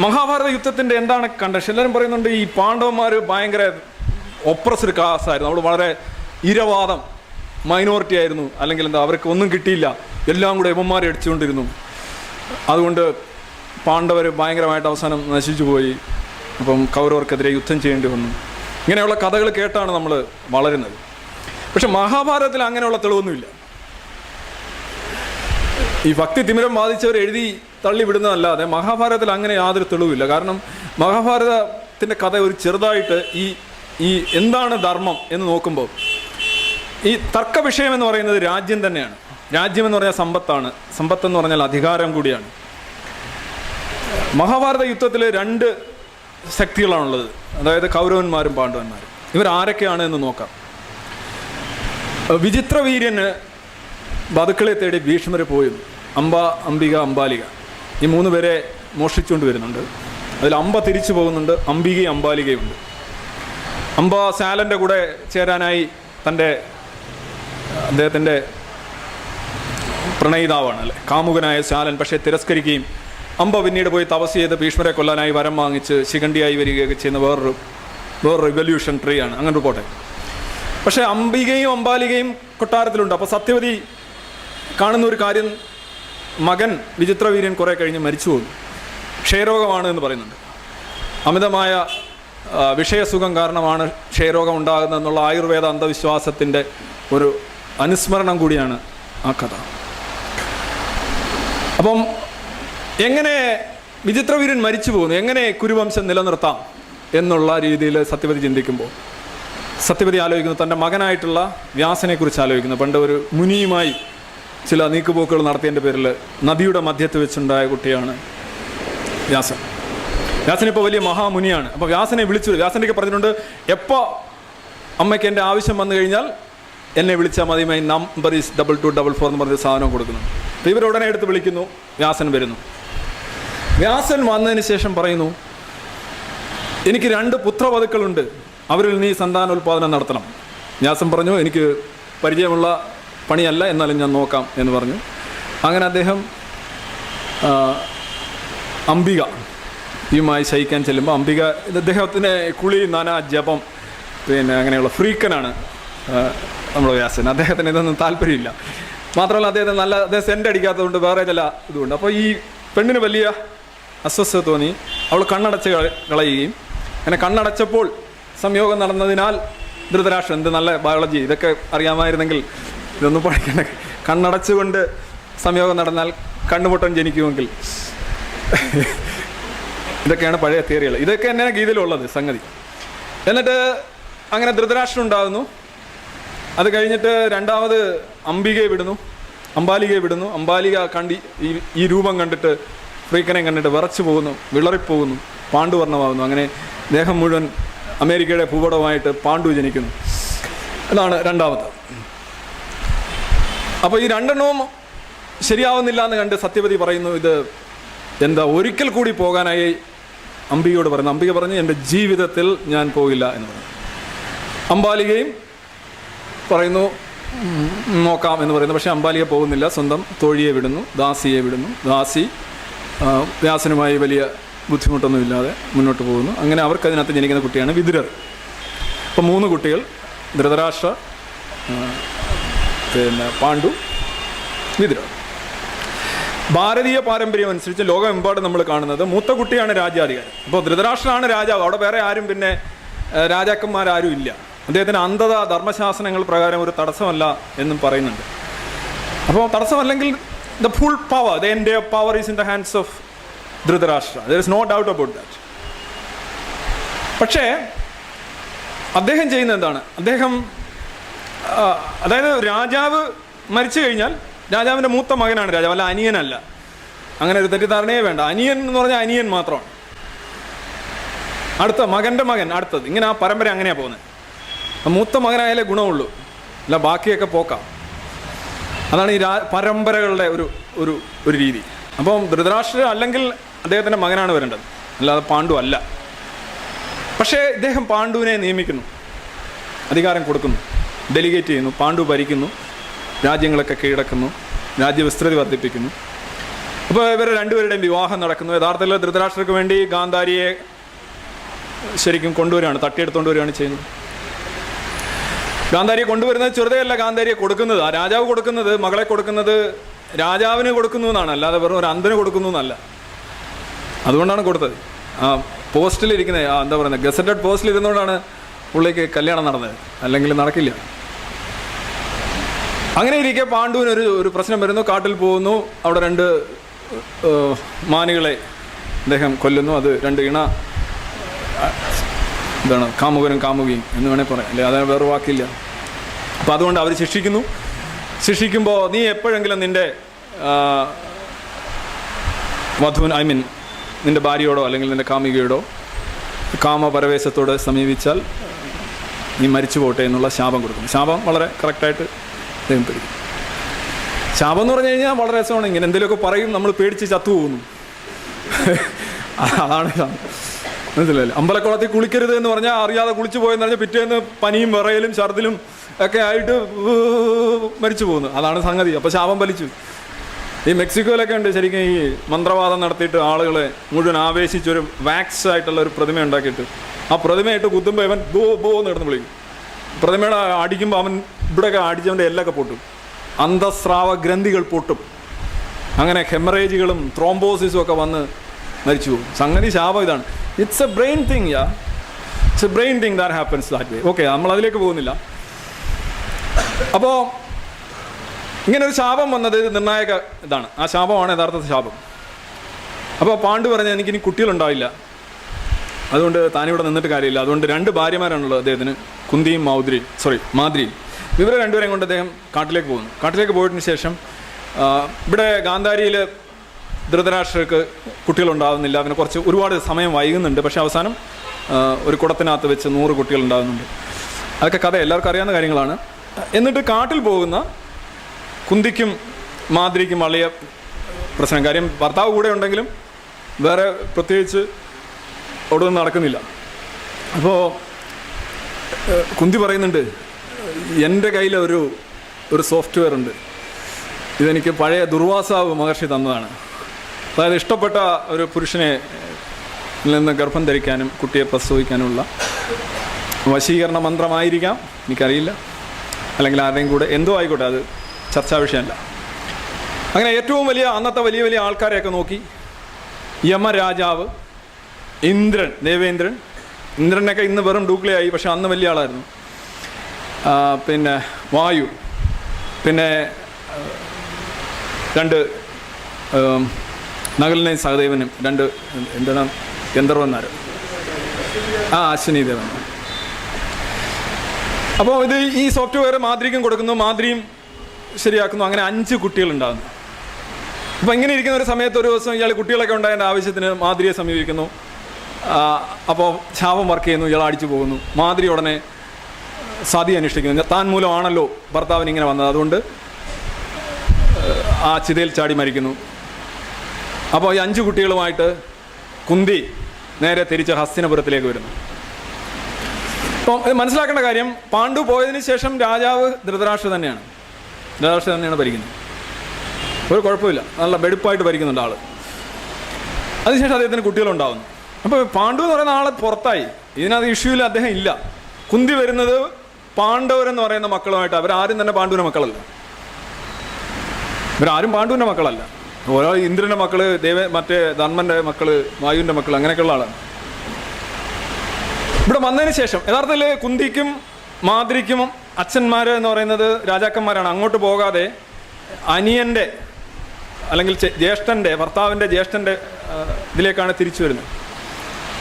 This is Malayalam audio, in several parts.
മഹാഭാരത യുദ്ധത്തിന്റെ എന്താണ് കണ്ടക്ഷൻ? എല്ലാവരും പറയുന്നുണ്ട് ഈ പാണ്ഡവന്മാർ ഭയങ്കര ഒപ്രസ്ഡ് കാസായിരുന്നു അവിടെ വളരെ ഇരവാദം മൈനോറിറ്റി ആയിരുന്നു. അല്ലെങ്കിൽ എന്താ അവർക്ക് ഒന്നും കിട്ടിയില്ല. എല്ലാം കൂടെ യവന്മാരെ അടിച്ചുകൊണ്ടിരുന്നു. അതുകൊണ്ട് പാണ്ഡവർ ഭയങ്കരമായിട്ട് അവസാനം നശിച്ചു പോയി. അപ്പം കൗരവർക്കെതിരെ യുദ്ധം ചെയ്യേണ്ടി വന്നു. ഇങ്ങനെയുള്ള കഥകൾ കേട്ടാണ് നമ്മൾ വളരുന്നത്. പക്ഷെ മഹാഭാരതത്തിൽ അങ്ങനെയുള്ള തെളിവൊന്നുമില്ല. ഈ ഭക്തി തിമിരം ബാധിച്ചവർ എഴുതി തള്ളിവിടുന്നതല്ലാതെ മഹാഭാരതത്തിൽ അങ്ങനെ യാതൊരു തെളിവില്ല. കാരണം മഹാഭാരതത്തിന്റെ കഥ ഒരു ചെറുതായിട്ട് ഈ ഈ എന്താണ് ധർമ്മം എന്ന് നോക്കുമ്പോൾ ഈ തർക്ക വിഷയം എന്ന് പറയുന്നത് രാജ്യം തന്നെയാണ്. രാജ്യം എന്ന് പറഞ്ഞാൽ സമ്പത്താണ്. സമ്പത്ത് എന്ന് പറഞ്ഞാൽ അധികാരം കൂടിയാണ്. മഹാഭാരത യുദ്ധത്തിൽ രണ്ട് ശക്തികളാണുള്ളത്. അതായത് കൗരവന്മാരും പാണ്ഡവന്മാരും. ഇവർ ആരൊക്കെയാണ് എന്ന് നോക്കാം. വിചിത്രവീര്യന് ബതുക്കളെ തേടി ഭീഷ്മരെ പോയിരുന്നു. അംബ അംബിക അംബാലിക. ഈ മൂന്ന് പേരെ മോഷ്ടിച്ചുകൊണ്ട് വരുന്നുണ്ട്. അതിൽ അമ്പ തിരിച്ചു പോകുന്നുണ്ട്. അംബികയും അംബാലികയുണ്ട് അമ്പ സാലന്റെ കൂടെ ചേരാനായി തന്റെ അദ്ദേഹത്തിന്റെ പ്രണയിതാവാണ് അല്ലേ? കാമുകനായ ശാലൻ പക്ഷേ തിരസ്കരിക്കുകയും അമ്പ പിന്നീട് പോയി തപസ് ചെയ്ത് ഭീഷ്മരെ കൊല്ലാനായി വരം വാങ്ങിച്ച് ശിഖണ്ഡിയായി വരികയൊക്കെ ചെയ്യുന്ന വേറൊരു വേറൊരു റിവല്യൂഷൻ ട്രീ ആണ്. അങ്ങനെ പോട്ടെ പക്ഷേ അംബികയും അമ്പാലികയും കൊട്ടാരത്തിലുണ്ട്. അപ്പോൾ സത്യവതി കാണുന്ന ഒരു കാര്യം മകൻ വിചിത്രവീര്യൻ കുറേ കഴിഞ്ഞ് മരിച്ചു പോകുന്നു ക്ഷയരോഗമാണ് എന്ന് പറയുന്നുണ്ട്. അമിതമായ വിഷയസുഖം കാരണമാണ് ക്ഷയരോഗം ഉണ്ടാകുന്നതെന്നുള്ള ആയുർവേദ അന്ധവിശ്വാസത്തിന്റെ ഒരു അനുസ്മരണം കൂടിയാണ് ആ കഥ. അപ്പം എങ്ങനെ വിചിത്രവീരൻ മരിച്ചു പോകുന്നു? എങ്ങനെ കുരുവംശം നിലനിർത്താം എന്നുള്ള രീതിയിൽ സത്യവതി ചിന്തിക്കുമ്പോൾ സത്യവതി ആലോചിക്കുന്നു തന്റെ മകനായിട്ടുള്ള വ്യാസനെക്കുറിച്ച് ആലോചിക്കുന്നു. പണ്ട് ഒരു മുനിയുമായി ചില നീക്കുപോക്കുകൾ നടത്തിയതിന്റെ പേരിൽ നദിയുടെ മധ്യത്ത് വെച്ചുണ്ടായ കുട്ടിയാണ് വ്യാസൻ. വ്യാസൻ ഇപ്പോൾ വലിയ മഹാമുനിയാണ്. അപ്പോൾ വ്യാസനെ വിളിച്ചു. വ്യാസന്റെയൊക്കെ പറഞ്ഞിട്ടുണ്ട് എപ്പോൾ അമ്മയ്ക്ക് എന്റെ ആവശ്യം വന്നു കഴിഞ്ഞാൽ എന്നെ വിളിച്ചാൽ മതി. My number is double two double four എന്ന് പറഞ്ഞ സാധനം കൊടുക്കുന്നു. അപ്പോൾ ഇവർ ഉടനെ എടുത്ത് വിളിക്കുന്നു. വ്യാസൻ വരുന്നു. വ്യാസൻ വന്നതിന് ശേഷം പറയുന്നു എനിക്ക് രണ്ട് പുത്രവധുക്കളുണ്ട്. അവരിൽ നീ സന്താനോൽപാദനം നടത്തണം. വ്യാസൻ പറഞ്ഞു എനിക്ക് പരിചയമുള്ള പണിയല്ല എന്നാലും ഞാൻ നോക്കാം എന്ന് പറഞ്ഞു. അങ്ങനെ അദ്ദേഹം അംബിക യുമായി ശയിക്കാൻ ചെല്ലുമ്പോൾ അംബിക ഇത് അദ്ദേഹത്തിന് കുളി നന ജപം പിന്നെ അങ്ങനെയുള്ള ഫ്രീക്കനാണ് നമ്മുടെ വ്യാസൻ. അദ്ദേഹത്തിന് ഇതൊന്നും താല്പര്യമില്ല. മാത്രമല്ല അദ്ദേഹത്തിന് നല്ല അദ്ദേഹം സെന്റ് അടിക്കാത്തതുകൊണ്ട് വേറെ ചില ഇതുണ്ട്. അപ്പോൾ ഈ പെണ്ണിന് വലിയ അസ്വസ്ഥത തോന്നി. അവൾ കണ്ണടച്ച് കള- കളയുകയും അങ്ങനെ കണ്ണടച്ചപ്പോൾ സംയോഗം നടന്നതിനാൽ ധൃതരാഷ്ട്രം എന്ത് നല്ല ബയോളജി ഇതൊക്കെ അറിയാമായിരുന്നെങ്കിൽ ഇതൊന്നും പഠിക്കണ്ട. കണ്ണടച്ചുകൊണ്ട് സംയോഗം നടന്നാൽ കണ്ണുമുട്ടം ജനിക്കുമെങ്കിൽ. ഇതൊക്കെയാണ് പഴയ തിയറികൾ. ഇതൊക്കെ തന്നെയാണ് ഗീതയിലുള്ളത് സംഗതി. എന്നിട്ട് അങ്ങനെ ധൃതരാഷ്ട്രം ഉണ്ടാകുന്നു. അത് കഴിഞ്ഞിട്ട് രണ്ടാമത് അംബികയെ വിടുന്നു. അംബാലികയെ വിടുന്നു. അംബാലിക കണ്ടി ഈ ഈ രൂപം കണ്ടിട്ട് ഫ്രീക്കനെ കണ്ടിട്ട് വിറച്ചു പോകുന്നു വിളറിപ്പോകുന്നു പാണ്ഡുവർണമാകുന്നു. അങ്ങനെ ദേഹം മുഴുവൻ അമേരിക്കയുടെ ഭൂപടമായിട്ട് പാണ്ഡു ജനിക്കുന്നു. അതാണ് രണ്ടാമത്. അപ്പോൾ ഈ രണ്ടെണ്ണവും ശരിയാവുന്നില്ല എന്ന് കണ്ട് സത്യവതി പറയുന്നു ഇത് എന്താ ഒരിക്കൽ കൂടി പോകാനായി അംബികയോട് പറയുന്നു. അംബിക പറഞ്ഞു എന്റെ ജീവിതത്തിൽ ഞാൻ പോകില്ല എന്ന് പറഞ്ഞു. അംബാലികയും പറയുന്നു നോക്കാം എന്ന് പറയുന്നു. പക്ഷേ അംബാലിക പോകുന്നില്ല സ്വന്തം തോഴിയെ വിടുന്നു ദാസിയെ വിടുന്നു. ദാസി വ്യാസനുമായി വലിയ ബുദ്ധിമുട്ടൊന്നുമില്ലാതെ മുന്നോട്ട് പോകുന്നു. അങ്ങനെ അവർക്ക് അതിനകത്ത് ജനിക്കുന്ന കുട്ടിയാണ് വിദുരർ അപ്പോൾ മൂന്ന് കുട്ടികൾ ധൃതരാഷ്ട്ര പിന്നെ പാണ്ഡു വിതുരർ ഭാരതീയ പാരമ്പര്യം അനുസരിച്ച് ലോകമെമ്പാടും നമ്മൾ കാണുന്നത് മൂത്ത കുട്ടിയാണ് രാജ്യാധികാരം. അപ്പോൾ ധൃതരാഷ്ട്രനാണ് രാജാവ്. അവിടെ വേറെ ആരും പിന്നെ രാജാക്കന്മാരാരും ഇല്ല. അദ്ദേഹത്തിന് അന്ധത ധർമ്മശാസനങ്ങൾ പ്രകാരം ഒരു തടസ്സമല്ല എന്നും പറയുന്നുണ്ട്. അപ്പോൾ തടസ്സമല്ലെങ്കിൽ ദ ഫുൾ പവർ ദ എന്റെ power is in the hands of Dhritarashtra. There is no doubt about that പക്ഷേ അദ്ദേഹം ചെയ്യുന്ന എന്താണ്? അദ്ദേഹം അതായത് രാജാവ് മരിച്ചു കഴിഞ്ഞാൽ രാജാവിന്റെ മൂത്ത മകനാണ് രാജാവ് അല്ല അനിയനല്ല. അങ്ങനെ ഒരു തെറ്റിദ്ധാരണയേ വേണ്ട. അനിയൻ എന്ന് പറഞ്ഞാൽ അനിയൻ മാത്രമാണ്. അടുത്ത മകന്റെ മകൻ അടുത്തത്. ഇങ്ങനെ ആ പരമ്പര അങ്ങനെയാണ് പോകുന്നത്. മൂത്ത മകനായാലേ ഗുണമുള്ളൂ. അല്ല ബാക്കിയൊക്കെ പോക്കാം. അതാണ് ഈ പരമ്പരകളുടെ ഒരു ഒരു ഒരു രീതി. അപ്പം ധൃതരാഷ്ട്ര അല്ലെങ്കിൽ അദ്ദേഹത്തിന്റെ മകനാണ് വരേണ്ടത്. അല്ലാതെ പാണ്ഡു അല്ല. പക്ഷേ ഇദ്ദേഹം പാണ്ഡുവിനെ നിയമിക്കുന്നു. അധികാരം കൊടുക്കുന്നു. ഡെലിഗേറ്റ് ചെയ്യുന്നു പാണ്ഡു ഭരിക്കുന്നു രാജ്യങ്ങളൊക്കെ കീഴടക്കുന്നു രാജ്യവിസ്തൃതി വർദ്ധിപ്പിക്കുന്നു. അപ്പോൾ ഇവരെ രണ്ടുപേരുടെയും വിവാഹം നടക്കുന്നു. യഥാർത്ഥത്തിൽ ധൃതരാഷ്ട്രക്ക് വേണ്ടി ഗാന്ധാരിയെ ശരിക്കും കൊണ്ടുവരികയാണ് തട്ടിയെടുത്തുകൊണ്ട് വരികയാണ് ചെയ്യുന്നത്. ഗാന്ധാരിയെ കൊണ്ടുവരുന്നത് ചെറുതയല്ല ഗാന്ധാരിയെ കൊടുക്കുന്നത്. ആ രാജാവ് കൊടുക്കുന്നത് മകളെ കൊടുക്കുന്നത് രാജാവിന് കൊടുക്കുന്നു എന്നാണ്. അല്ലാതെ വെറും ഒരു അന്ധന് കൊടുക്കുന്നു എന്നല്ല. അതുകൊണ്ടാണ് കൊടുത്തത്. ആ പോസ്റ്റിലിരിക്കുന്ന എന്താ പറയുന്നത് ഗസറ്റഡ് പോസ്റ്റിൽ ഇരുന്നുകൊണ്ടാണ് പുള്ളിക്ക് കല്യാണം നടന്നത്. അല്ലെങ്കിൽ നടക്കില്ല. അങ്ങനെ ഇരിക്കെ പാണ്ഡുവിന് ഒരു ഒരു പ്രശ്നം വരുന്നു. കാട്ടിൽ പോകുന്നു. അവിടെ രണ്ട് മാനുകളെ അദ്ദേഹം കൊല്ലുന്നു. അത് രണ്ട് ഇണ എന്താണ് കാമുകനും കാമുകയും എന്ന് വേണേൽ പറയാം. അല്ലെ? അതാണ് വേറെ വാക്കില്ല. അപ്പം അതുകൊണ്ട് അവർ ശിക്ഷിക്കുന്നു. ശിക്ഷിക്കുമ്പോൾ നീ എപ്പോഴെങ്കിലും നിന്റെ ആ, ഐ മീൻ നിന്റെ ഭാര്യയോടോ അല്ലെങ്കിൽ നിന്റെ കാമുകിയോടോ കാമപരവേശത്തോട് സമീപിച്ചാൽ നീ മരിച്ചു പോട്ടെ എന്നുള്ള ശാപം കൊടുക്കുന്നു. ശാപം വളരെ കറക്റ്റായിട്ട് അദ്ദേഹം പേടിക്കും ശാപം എന്ന് പറഞ്ഞു കഴിഞ്ഞാൽ വളരെ രസമാണ്. ഇങ്ങനെ എന്തെങ്കിലുമൊക്കെ പറയും നമ്മൾ പേടിച്ച് ചത്തു പോകുന്നു. അതാണ് മനസ്സിലല്ലേ അമ്പലക്കുളത്തിൽ കുളിക്കരുത് എന്ന് പറഞ്ഞാൽ അറിയാതെ കുളിച്ചു പോയെന്ന് പറഞ്ഞാൽ പിറ്റേന്ന് പനിയും വിറയലും ഛർദിലും ഒക്കെ ആയിട്ട് മരിച്ചു പോകുന്നു. അതാണ് സംഗതി. അപ്പോൾ ശാപം വലിച്ചു ഈ മെക്സിക്കോയിലൊക്കെ ഉണ്ട് ശരിക്കും ഈ മന്ത്രവാദം നടത്തിയിട്ട് ആളുകളെ മുഴുവൻ ആവേശിച്ചൊരു വാക്സ് ആയിട്ടുള്ള ഒരു പ്രതിമ ഉണ്ടാക്കിയിട്ട്. ആ പ്രതിമയായിട്ട് കുത്തുമ്പോൾ ഇവൻ ബോ ബോ എന്ന് കിടന്ന് വിളിക്കും. പ്രതിമയുടെ അടിക്കുമ്പോൾ അവൻ ഇവിടെയൊക്കെ അടിച്ചവന്റെ എല്ലൊക്കെ പൊട്ടും. അന്തസ്രാവ ഗ്രന്ഥികൾ പൊട്ടും. അങ്ങനെ ഹെമറേജുകളും ത്രോംബോസിസും ഒക്കെ വന്ന് മരിച്ചു സംഗതി ശാപം ഇതാണ്. It's a brain thing yeah it's a brain thing that happens that way okay നമ്മൾ അതിലേക്ക് പോകുന്നില്ല. അപ്പോൾ ഇങ്ങനെ ഒരു ശാപം വന്നത് നിർണായക ഇതാണ്. ആ ശാപമാണ് യഥാർത്ഥ ശാപം. അപ്പോൾ പാണ്ഡു പറഞ്ഞ എനിക്കിനി കുട്ടികളുണ്ടാവില്ല. അതുകൊണ്ട് താനിവിടെ നിന്നിട്ട് കാര്യമില്ല. അതുകൊണ്ട് രണ്ട് ഭാര്യമാരാണുള്ളത് അദ്ദേഹത്തിന്. കുന്തിയും മൗദ്രിയും. സോറി മാദ്രിയും. ഇവരെ രണ്ടുപേരെയും കൊണ്ട് അദ്ദേഹം കാട്ടിലേക്ക് പോകുന്നു. കാട്ടിലേക്ക് പോയതിനു ശേഷം ഇവിടെ ഗാന്ധാരിയിൽ ധൃതരാഷ്ട്രക്ക് കുട്ടികളുണ്ടാകുന്നില്ല അതിന് കുറച്ച് ഒരുപാട് സമയം വൈകുന്നുണ്ട്. പക്ഷേ അവസാനം ഒരു കുടത്തിനകത്ത് വെച്ച് നൂറ് കുട്ടികളുണ്ടാകുന്നുണ്ട് അതൊക്കെ കഥ എല്ലാവർക്കും അറിയാവുന്ന കാര്യങ്ങളാണ്. എന്നിട്ട് കാട്ടിൽ പോകുന്ന കുന്തിക്കും മാതിരിക്കും വലിയ പ്രശ്നം. കാര്യം ഭർത്താവ് കൂടെ ഉണ്ടെങ്കിലും വേറെ പ്രത്യേകിച്ച് അവിടെ നടക്കുന്നില്ല. അപ്പോൾ കുന്തി പറയുന്നുണ്ട് എന്റെ കയ്യിലൊരു ഒരു സോഫ്റ്റ്വെയർ ഉണ്ട്. ഇതെനിക്ക് പഴയ ദുർവാസാവ് മഹർഷി തന്നതാണ്. അതായത് ഇഷ്ടപ്പെട്ട ഒരു പുരുഷനെ നിന്ന് ഗർഭം ധരിക്കാനും കുട്ടിയെ പ്രസവിക്കാനുമുള്ള വശീകരണ മന്ത്രമായിരിക്കാം. എനിക്കറിയില്ല. അല്ലെങ്കിൽ ആരുടെയും കൂടെ എന്തോ ആയിക്കോട്ടെ അത് ചർച്ചാ വിഷയമല്ല. അങ്ങനെ ഏറ്റവും വലിയ അന്നത്തെ വലിയ വലിയ ആൾക്കാരെയൊക്കെ നോക്കി. യമരാജാവ് ഇന്ദ്രൻ ദേവേന്ദ്രൻ. ഇന്ദ്രനൊക്കെ ഇന്ന് വെറും ഡൂക്ലേ ആയി പക്ഷെ അന്ന് വലിയ ആളായിരുന്നു. പിന്നെ വായു. പിന്നെ രണ്ട് നകലിനെയും സഹദേവനും രണ്ട് എന്താണ് ഗന്ധർവന്മാർ ആ അശ്വിനി ദേവൻ. അപ്പോൾ ഇത് ഈ സോഫ്റ്റ്വെയർ മാതിരിക്കും കൊടുക്കുന്നു മാതിരിയും ശരിയാക്കുന്നു അങ്ങനെ അഞ്ച് കുട്ടികളുണ്ടാകുന്നു. അപ്പോൾ ഇങ്ങനെ ഇരിക്കുന്ന ഒരു സമയത്ത് ഒരു ദിവസം ഇയാൾ കുട്ടികളൊക്കെ ഉണ്ടായതിന്റെ ആവശ്യത്തിന് മാതിരിയെ സമീപിക്കുന്നു. അപ്പോൾ ശാപം വർക്ക് ചെയ്യുന്നു ഇയാൾ അടിച്ചു പോകുന്നു. മാതിരി ഉടനെ സതി അന്വേഷിക്കുന്നു താൻ മൂലമാണല്ലോ ഭർത്താവിന് ഇങ്ങനെ വന്നത്. അതുകൊണ്ട് ആ ചിതയിൽ ചാടി മരിക്കുന്നു. അപ്പോൾ ഈ അഞ്ച് കുട്ടികളുമായിട്ട് കുന്തി നേരെ തിരിച്ച് ഹസ്തിനപുരത്തിലേക്ക് വരുന്നു. അപ്പം ഇത് മനസ്സിലാക്കേണ്ട കാര്യം പാണ്ഡു പോയതിന് ശേഷം രാജാവ് ധൃതരാഷ്ട്ര തന്നെയാണ്. ധൃതരാഷ്ട്ര തന്നെയാണ് ഭരിക്കുന്നത്. ഒരു കുഴപ്പമില്ല. നല്ല വെടുപ്പായിട്ട് ഭരിക്കുന്നുണ്ട് ആൾ. അതിനുശേഷം അദ്ദേഹത്തിന് കുട്ടികളുണ്ടാവുന്നു. അപ്പോൾ പാണ്ഡു എന്ന് പറയുന്ന ആളെ പുറത്തായി. ഇതിനകത്ത് ഇഷ്യൂവിൽ അദ്ദേഹം ഇല്ല. കുന്തി വരുന്നത് പാണ്ഡവരെന്ന് പറയുന്ന മക്കളുമായിട്ട് അവരാരും തന്നെ പാണ്ഡുവിന്റെ മക്കളല്ല. ഇവരാരും പാണ്ഡുവിന്റെ മക്കളല്ല. ഓരോ ഇന്ദ്രന്റെ മക്കൾ ദേവ മറ്റേ ധർമ്മന്റെ മക്കൾ വായുവിന്റെ മക്കൾ അങ്ങനെയൊക്കെയുള്ള ആളാണ്. ഇവിടെ വന്നതിന് ശേഷം യഥാർത്ഥത്തിൽ കുന്തിക്കും മാതിരിക്കും അച്ഛന്മാർ എന്ന് പറയുന്നത് രാജാക്കന്മാരാണ്. അങ്ങോട്ട് പോകാതെ അനിയന്റെ അല്ലെങ്കിൽ ജ്യേഷ്ഠന്റെ ഭർത്താവിന്റെ ജ്യേഷ്ഠന്റെ ഇതിലേക്കാണ് തിരിച്ചു വരുന്നത്.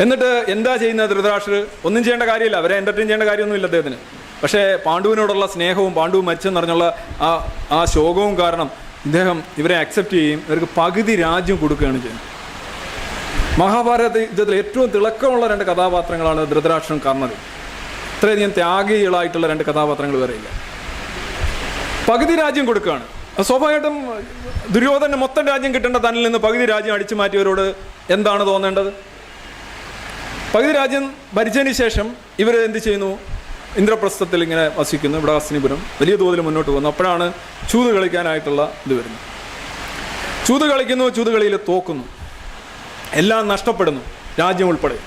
എന്നിട്ട് എന്താ ചെയ്യുന്നത് ധൃതരാഷ്ട്രർ? ഒന്നും ചെയ്യേണ്ട കാര്യമില്ല. അവരെ എന്റർടൈൻ ചെയ്യേണ്ട കാര്യമൊന്നുമില്ല അദ്ദേഹത്തിന്. പക്ഷേ പാണ്ഡുവിനോടുള്ള സ്നേഹവും പാണ്ഡു മരിച്ചെന്ന് പറഞ്ഞുള്ള ആ ആ ശോകവും കാരണം ഇദ്ദേഹം ഇവരെ അക്സെപ്റ്റ് ചെയ്യുകയും ഇവർക്ക് പകുതി രാജ്യം കൊടുക്കുകയാണ് ചെയ്യുന്നത്. മഹാഭാരത യുദ്ധത്തിൽ ഏറ്റവും തിളക്കമുള്ള രണ്ട് കഥാപാത്രങ്ങളാണ് ധൃതരാഷ്ട്രം കർണത് ഇത്രയധികം ത്യാഗികളായിട്ടുള്ള രണ്ട് കഥാപാത്രങ്ങൾ വരെ ഇല്ല. പകുതി രാജ്യം കൊടുക്കുകയാണ്. സ്വാഭാവികമായിട്ടും ദുര്യോധന മൊത്തം രാജ്യം കിട്ടേണ്ട തന്നിൽ നിന്ന് പകുതി രാജ്യം അടിച്ചു മാറ്റിയവരോട് എന്താണ് തോന്നേണ്ടത്? പകുതി രാജ്യം ഭരിച്ചതിന് ശേഷം ഇവർ എന്ത് ചെയ്യുന്നു? ഇന്ദ്രപ്രസ്ഥത്തിൽ ഇങ്ങനെ വസിക്കുന്നു ഇവിടെ ഹസ്നിപുരം വലിയ തോതിൽ മുന്നോട്ട് പോകുന്നു. അപ്പോഴാണ് ചൂത് കളിക്കാനായിട്ടുള്ള ഇത് വരുന്നത്. ചൂത് കളിക്കുന്നു ചൂത് കളിയിൽ തോക്കുന്നു. എല്ലാം നഷ്ടപ്പെടുന്നു രാജ്യം ഉൾപ്പെടെ.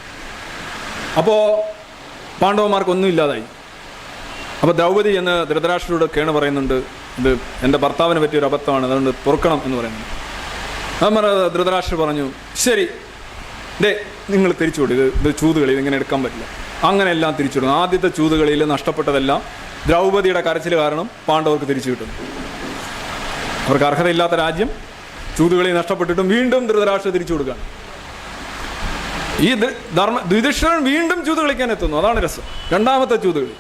അപ്പോൾ പാണ്ഡവന്മാർക്കൊന്നും ഇല്ലാതായി. അപ്പോൾ ദ്രൗപദി എന്ന് ധൃതരാഷ്ട്രയോട് കേണ് പറയുന്നുണ്ട് ഇത് എന്റെ ഭർത്താവിനെ പറ്റിയൊരു അബദ്ധമാണ് അതുകൊണ്ട് തുറക്കണം എന്ന് പറയുന്നു. അത് ധൃതരാഷ്ട്ര പറഞ്ഞു ശരി ഡേ നിങ്ങൾ തിരിച്ചു വിടും ഇത് ഇത് ചൂതുകളി ഇതിങ്ങനെ എടുക്കാൻ പറ്റില്ല. അങ്ങനെ എല്ലാം തിരിച്ചു ആദ്യത്തെ ചൂതുകളിയിൽ നഷ്ടപ്പെട്ടതെല്ലാം ദ്രൗപതിയുടെ കരച്ചിൽ കാരണം പാണ്ഡവർക്ക് തിരിച്ചു കിട്ടുന്നു. അവർക്ക് അർഹതയില്ലാത്ത രാജ്യം ചൂതുകളി നഷ്ടപ്പെട്ടിട്ടും വീണ്ടും ധൃതരാഷ്ട്ര തിരിച്ചു കൊടുക്കുകയാണ്. ഈ ധർമ്മ ദ്വിധിഷ്ഠരൻ വീണ്ടും ചൂത് കളിക്കാൻ എത്തുന്നു. അതാണ് രസം. രണ്ടാമത്തെ ചൂതുകളി.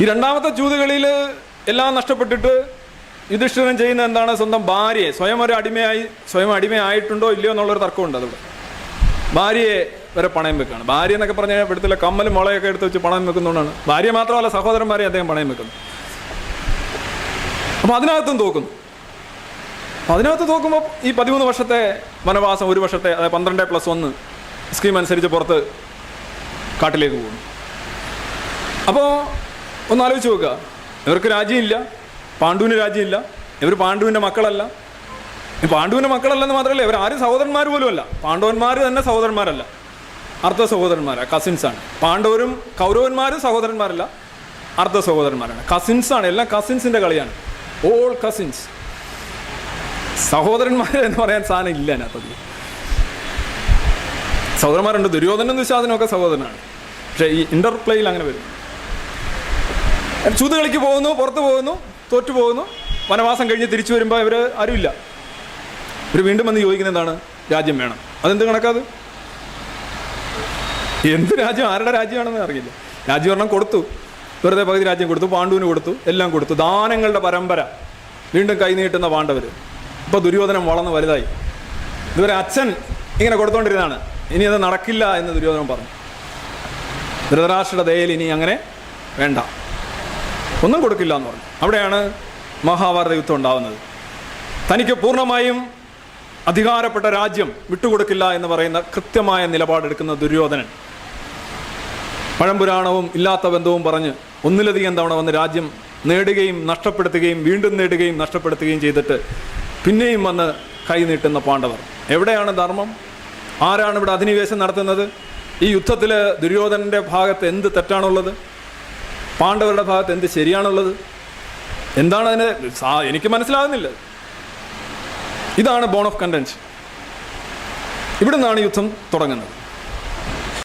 ഈ രണ്ടാമത്തെ ചൂതുകളിയിൽ എല്ലാം നഷ്ടപ്പെട്ടിട്ട് യുധിഷ്ഠിരൻ ചെയ്യുന്ന എന്താണ്? സ്വന്തം ഭാര്യയെ സ്വയം ഒരു അടിമയായി സ്വയം അടിമയായിട്ടുണ്ടോ ഇല്ലയോ എന്നുള്ളൊരു തർക്കമുണ്ട് അതിവിടെ. ഭാര്യയെ വരെ പണയം വെക്കുകയാണ് ഭാര്യ എന്നൊക്കെ പറഞ്ഞാൽ ഇവിടുത്തെ കമ്മലും മുളയൊക്കെ എടുത്ത് വെച്ച് പണയം വെക്കുന്നതുകൊണ്ടാണ് ഭാര്യ മാത്രമല്ല സഹോദരന്മാരെ അദ്ദേഹം പണയം വെക്കുന്നു. അപ്പം അതിനകത്തും തോക്കുന്നു. അതിനകത്ത് നോക്കുമ്പോൾ ഈ പതിമൂന്ന് വർഷത്തെ വനവാസം ഒരു വർഷത്തെ അതായത് പന്ത്രണ്ട് പ്ലസ് ഒന്ന് സ്കീം അനുസരിച്ച് പുറത്ത് കാട്ടിലേക്ക് പോകുന്നു. അപ്പോൾ ഒന്ന് ആലോചിച്ച് നോക്കുക. ഇവർക്ക് രാജ്യമില്ല. പാണ്ഡുവിന് രാജ്യമില്ല. ഇവർ പാണ്ഡുവിന്റെ മക്കളല്ല. പാണ്ഡുവിന്റെ മക്കളല്ലെന്ന് മാത്രമല്ല ഇവർ ആരും സഹോദരന്മാർ പോലും അല്ല. പാണ്ഡവന്മാർ തന്നെ സഹോദരന്മാരല്ല. അർദ്ധ സഹോദരന്മാരാണ് കസിൻസാണ് പാണ്ഡവരും കൗരവന്മാരും സഹോദരന്മാരല്ല അർദ്ധ സഹോദരന്മാരാണ്. കസിൻസാണ് എല്ലാം കസിൻസിന്റെ കളിയാണ്. ഓൾ കസിൻസ് സഹോദരന്മാർ എന്ന് പറയാൻ സാധനം ഇല്ല അതിനകത്തത് സഹോദരന്മാരുണ്ട് ദുര്യോധനും ദുശാസനും ഒക്കെ സഹോദരനാണ്. പക്ഷേ ഈ ഇന്റർപ്ലേയിൽ അങ്ങനെ വരും. ചൂത് കളിക്ക് പോകുന്നു പുറത്ത് പോകുന്നു തോറ്റു പോകുന്നു വനവാസം കഴിഞ്ഞ് തിരിച്ചു വരുമ്പോൾ ഇവർ ആരുമില്ല. ഇവർ വീണ്ടും വന്ന് ചോദിക്കുന്നത് എന്താണ്? രാജ്യം വേണം. അതെന്ത് കണക്കാത്? എന്ത് രാജ്യം? ആരുടെ രാജ്യമാണെന്ന് അറിയില്ല. രാജ്യം കൊടുത്തു. വെറുതെ പകുതി രാജ്യം കൊടുത്തു പാണ്ഡുവിന് കൊടുത്തു എല്ലാം കൊടുത്തു. ദാനങ്ങളുടെ പരമ്പര. വീണ്ടും കൈനീട്ടുന്ന പാണ്ഡവർ ഇപ്പോൾ ദുര്യോധനം വളർന്ന് വലുതായി. ഇതുവരെ അച്ഛൻ ഇങ്ങനെ കൊടുത്തോണ്ടിരുന്നതാണ്. ഇനി അത് നടക്കില്ല എന്ന് ദുര്യോധനം പറഞ്ഞു. ധൃതരാഷ്ട്രയുടെ ദയയിൽ ഇനി അങ്ങനെ വേണ്ട. ഒന്നും കൊടുക്കില്ല എന്ന് പറഞ്ഞു. അവിടെയാണ് മഹാഭാരത യുദ്ധം ഉണ്ടാവുന്നത്. തനിക്ക് പൂർണമായും അധികാരപ്പെട്ട രാജ്യം വിട്ടുകൊടുക്കില്ല എന്ന് പറയുന്ന കൃത്യമായ നിലപാടെടുക്കുന്ന ദുര്യോധനൻ. പഴംപുരാണവും ഇല്ലാത്ത ബന്ധവും പറഞ്ഞ് ഒന്നിലധികം തവണ വന്ന് രാജ്യം നേടുകയും നഷ്ടപ്പെടുത്തുകയും വീണ്ടും നേടുകയും നഷ്ടപ്പെടുത്തുകയും ചെയ്തിട്ട് പിന്നെയും വന്ന് കൈനീട്ടുന്ന പാണ്ഡവർ. എവിടെയാണ് ധർമ്മം? ആരാണ് ഇവിടെ അധിനിവേശം നടത്തുന്നത്? ഈ യുദ്ധത്തിൽ ദുര്യോധനന്റെ ഭാഗത്ത് എന്ത് തെറ്റാണുള്ളത്? പാണ്ഡവരുടെ ഭാഗത്ത് എന്ത് ശരിയാണുള്ളത്? എന്താണ് അതിന് എനിക്ക് മനസ്സിലാകുന്നില്ല. ഇതാണ് ബോൺ ഓഫ് കണ്ടൻസ് ഇവിടെ നിന്നാണ് യുദ്ധം തുടങ്ങുന്നത്.